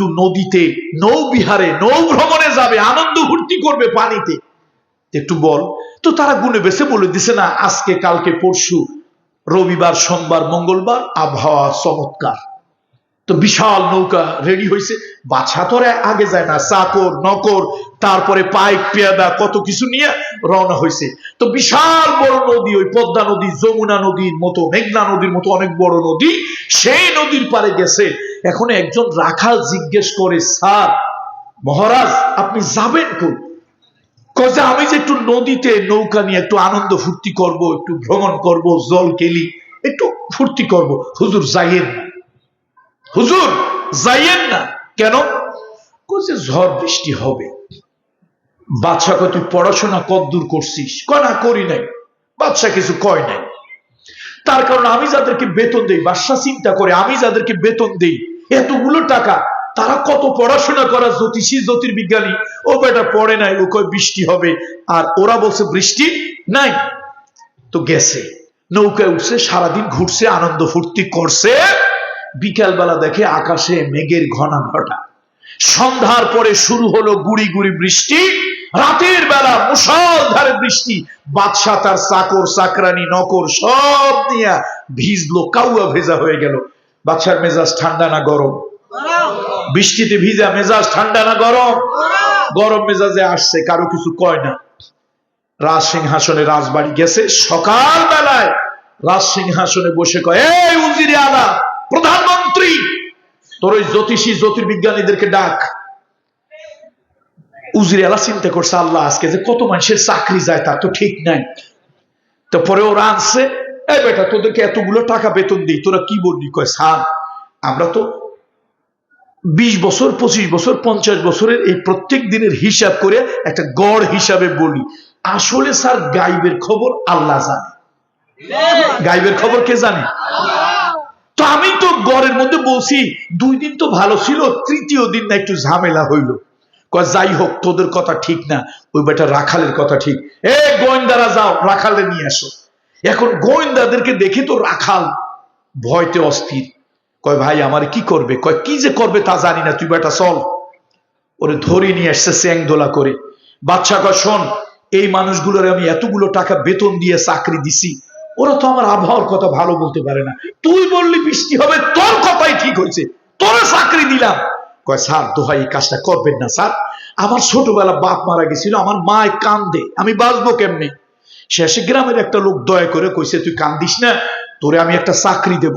একটু নদীতে, নৌ বিহারে, নৌ ভ্রমণে যাবে, আনন্দ ভর্তি করবে পানিতে। একটু বল, তো তারা গুনে বেছে বলে দিছে না, আজকে, কালকে, পরশু, রবিবার, সোমবার, মঙ্গলবার, আবহাওয়া চমৎকার। তো বিশাল নৌকা রেডি হয়েছে বাছা তো আগে যায় না। চাকর, নকর, তারপরে পাইপ, পেয়াদা, কত কিছু নিয়ে রওনা হয়েছে তো বিশাল বড় নদী, ওই পদ্মা নদী, যমুনা নদীর মতো, মেঘনা নদীর মতো অনেক বড় নদী, সেই নদীর পারে গেছে। এখন একজন রাখাল জিজ্ঞেস করে, স্যার, মহারাজ, আপনি যাবেন কোন কয় আমি যে একটু নদীতে নৌকা নিয়ে একটু আনন্দ ফুর্তি করব, একটু ভ্রমণ করব, জল কেলি একটু ফুর্তি করব। হুজুর যাইয়েন না। হুজুর, যাইয়েন না। কেন? যে ঝড় বৃষ্টি হবে। বাদশা কয়, তুই পড়াশোনা কদ্দূর করছিস? কয়, না, করি নাই। বাদশা কিছু কয় নাই। তার কারণ আমি যাদেরকে বেতন দেই, বাদশা চিন্তা করে আমি যাদেরকে বেতন দেই, এতগুলো টাকা, তারা কত পড়াশোনা করা জ্যোতিষী, জ্যোতির্বিজ্ঞানী? ও বেটা পড়ে নাই, ও কয়, বৃষ্টি হবে। আর ওরা বলছে, বৃষ্টি নাই। তো গেছে। নৌকায় উঠছে, সারাদিন ঘুরছে, আনন্দ ফুর্তি করছে। বিকালবেলা দেখে আকাশে মেঘের ঘনা ঘটা সন্ধ্যার পরে শুরু হলো গুড়ি গুড়ি বৃষ্টি, রাতের বেলা মুসলধারে বৃষ্টি, বাদশাহ তার চাকর, চাকরানি, নকর সব নিয়ে ভিজলো, কাউয়া ভেজা হয়ে গেল। বাদশার মেজাজ ঠান্ডা না গরম? বৃষ্টিতে ভিজা, মেজাজ ঠান্ডা না গরম? গরম মেজাজে আসছে, কারও কিছু কয় না। রাজ সিংহাসনে রাজবাড়ি গেছে সকাল বেলায় রাজ সিংহাসনে বসে কয়, এই উজিরে আলা প্রধানমন্ত্রী তোর ওই জ্যোতিষী জ্যোতির্বিজ্ঞানীদেরকে ডাক। উজিরে আলা চিন্তা করছে আল্লাহ আজকে যে কত মানুষের চাকরি যায় তার তো ঠিক নাই। তো পরে ওরা আনছে এই বেটা তোদেরকে এতগুলো টাকা বেতন দিই তোরা কি বললি? কয় স্যার আমরা তো বিশ বছর পঁচিশ বছর পঞ্চাশ বছরের এই প্রত্যেক দিনের হিসাব করে একটা গড় হিসাবে বলি। আসলে স্যার গাইবের খবর আল্লাহ জানে। গাইবের খবর কে জানে? তো আমি তো গড়ের মধ্যে বলছি, দুই দিন তো ভালো ছিল, তৃতীয় দিন না একটু ঝামেলা হইল। যাই হোক, তোদের কথা ঠিক না, ওই বেটা রাখালের কথা ঠিক। এ, গোয়েন্দারা যাও রাখালে নিয়ে আসো। এখন গোয়েন্দাদেরকে দেখে তো রাখাল ভয়তে অস্থির। কয়, ভাই, আমার কি করবে? কয়, কি যে করবে তা জানি না, তুই বেটা চল। ওরে ধরে নিয়ে আসছে স্যাং দোলা করে। বাচ্চা কয়, শোন, এই মানুষগুলোর আমি এতগুলো টাকা বেতন দিয়ে চাকরি দিছি ওরা তো আমার আবহাওয়ার কথা ভালো বলতে পারে না। তুই বললি বৃষ্টি হবে, তোর কথাই ঠিক হয়েছে। তোর চাকরি দিলাম কয়, স্যার, দোহাই, এই কাজটা করবেন না, স্যার। আমার ছোটবেলা বাপ মারা গেছিল, আমার মায় কান্দে। আমি বাঁচবো কেমনে? শেষে গ্রামের একটা লোক দয়া করে কইছে, তুই কান্দিস না, তোরে আমি একটা চাকরি দেব।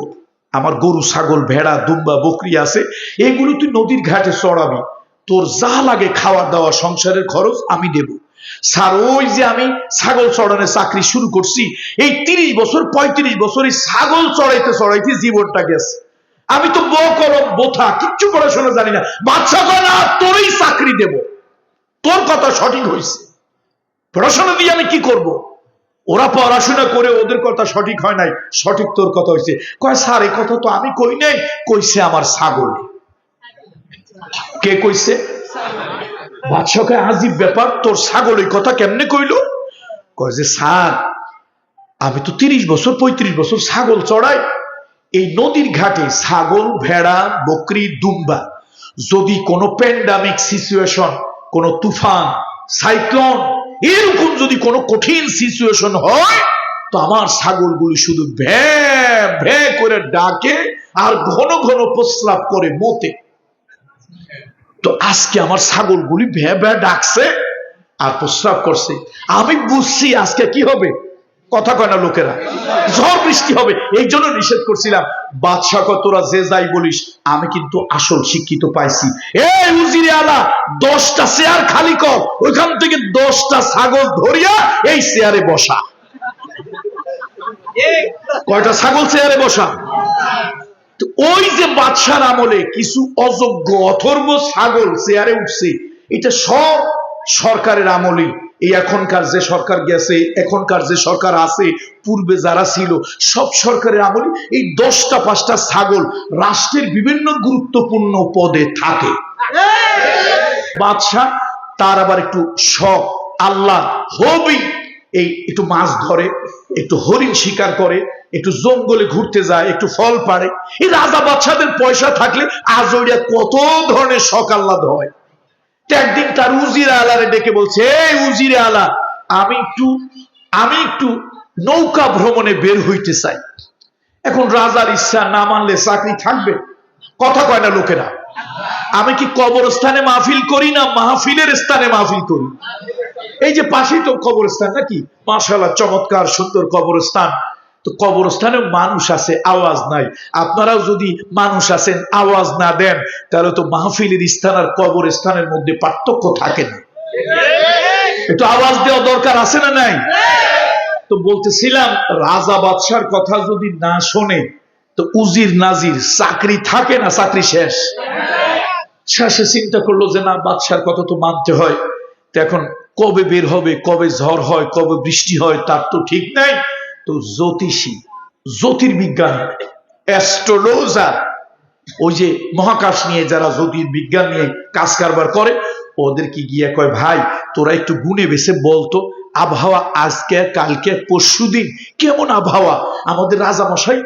আমার গরু, ছাগল, ভেড়া, দুম্বা, বকরি আছে, এগুলো তুই নদীর ঘাটে চড়াবি। তোর যা লাগে খাওয়া দাওয়া সংসারের খরচ আমি দেব। স্যার, ওই যে আমি ছাগল চড়ানোর চাকরি শুরু করছি, এই তিরিশ বছর, পঁয়ত্রিশ বছর এই ছাগল চড়াইতে চড়াইতে জীবনটা গেছে। আমি তো ব কলম বোথা কিচ্ছু পড়াশোনা জানি না। বাচ্চা না, তোরই চাকরি দেব। তোর কথা সঠিক হয়েছে পড়াশোনা দিয়ে আমি কি করব। ওরা পড়াশোনা করে ওদের কথা সঠিক হয় নাই, সঠিক তোর কথা হয়েছে কয়, স্যার এই কথা তো আমি কই নাই, কইছে আমার ছাগল। কে কইছে? বাদশাকে আজীব ব্যাপার তোর ছাগল কথা কেমনে কইল? কয় যে, স্যার, আমি তো তিরিশ বছর, পঁয়ত্রিশ বছর ছাগল চড়াই। এই নদীর ঘাটে ছাগল, ভেড়া, বকরি, দুম্বা, যদি কোনো প্যান্ডামিক সিচুয়েশন কোনো তুফান সাইক্লোন এরকম যদি কোনো কঠিন সিচুয়েশন হয়, তো আমার ছাগলগুলি শুধু ভ্যা ভ্যা করে ডাকে আর ঘন ঘন প্রস্রাব করে মতে। তো আজকে আমার ছাগলগুলি ভ্যা ভ্যা ডাকছে আর প্রস্রাব করছে। আমি বুঝছি আজকে কি হবে। কথা কয় না লোকেরা। ঝড় বৃষ্টি হবে, এই জন্য নিষেধ করছিলাম। বাদশাহ তোরা যে যাই বলিস, আমি কিন্তু আসল শিক্ষিত পাইছি। এই আলা দশটা চেয়ার খালি কর। ওইখান থেকে দশটা ছাগল ধরিয়া এই চেয়ারে বসা। কয়টা ছাগল চেয়ারে বসা? ওই যে বাদশার আমলে কিছু অযোগ্য অথর্ব ছাগল চেয়ারে উঠছে, এটা সব সরকারের আমলে এই এখনকার যে সরকার গেছে, এখনকার যে সরকার আছে, পূর্বে যারা ছিল, সব সরকারের আমলে এই দশটা পাঁচটা ছাগল রাষ্ট্রের বিভিন্ন গুরুত্বপূর্ণ পদে থাকে। বাদশাহ তার আবার একটু শখ, আল্লাহ হবি এই একটু মাছ ধরে, একটু হরিণ শিকার করে একটু জঙ্গলে ঘুরতে যায়, একটু ফল পাড়ে। এই রাজা বাচ্চাদের পয়সা থাকলে আজরিয়া কত ধরনের শখ আহ্লাদ হয়। একদিন তার উজিরে আলারে ডেকে বলছে, এই উজিরে আলা, আমি একটু আমি একটু নৌকা ভ্রমণে বের হইতে চাই। এখন রাজার ইচ্ছা না মানলে চাকরি থাকবে। কথা কয় না লোকেরা? আমি কি কবরস্থানে মাহফিল করি না মাহফিলের স্থানে মাহফিল করি? এই যে পাশেই তো কবরস্থান নাকি? মাশাল্লাহ চমৎকার সুন্দর কবরস্থান। তো কবরস্থানে মানুষ আছে, আওয়াজ নাই। আপনারাও যদি মানুষ আছেন, আওয়াজ না দেন, তাহলে তো মাহফিলের স্থান আর কবরস্থানের মধ্যে পার্থক্য থাকে না। একটু আওয়াজ দেওয়া দরকার আছে না নাই? তো বলতেছিলাম, রাজা বাদশার কথা যদি না শোনে, তো উজির নাজির, চাকরি থাকে না, চাকরি শেষ? শেষে চিন্তা করল যে, না, বাদশার কথা তো মানতে হয়। তো এখন, কবে বের হবে, কবে ঝড় হয়, কবে বৃষ্টি হয়, তার তো ঠিক নাই। তো জ্যোতিষী, জ্যোতির্বিজ্ঞান অ্যাস্ট্রোলজার ওই যে মহাকাশ নিয়ে যারা জ্যোতির্বিজ্ঞান নিয়ে কাজ কারবার করে, ওদেরকে গিয়ে কয়, ভাই, তোরা একটু গুনে বেছে বলতো, আবহাওয়া আজকে, কালকে পরশু দিন কেমন আবহাওয়া? আমাদের রাজা মশাই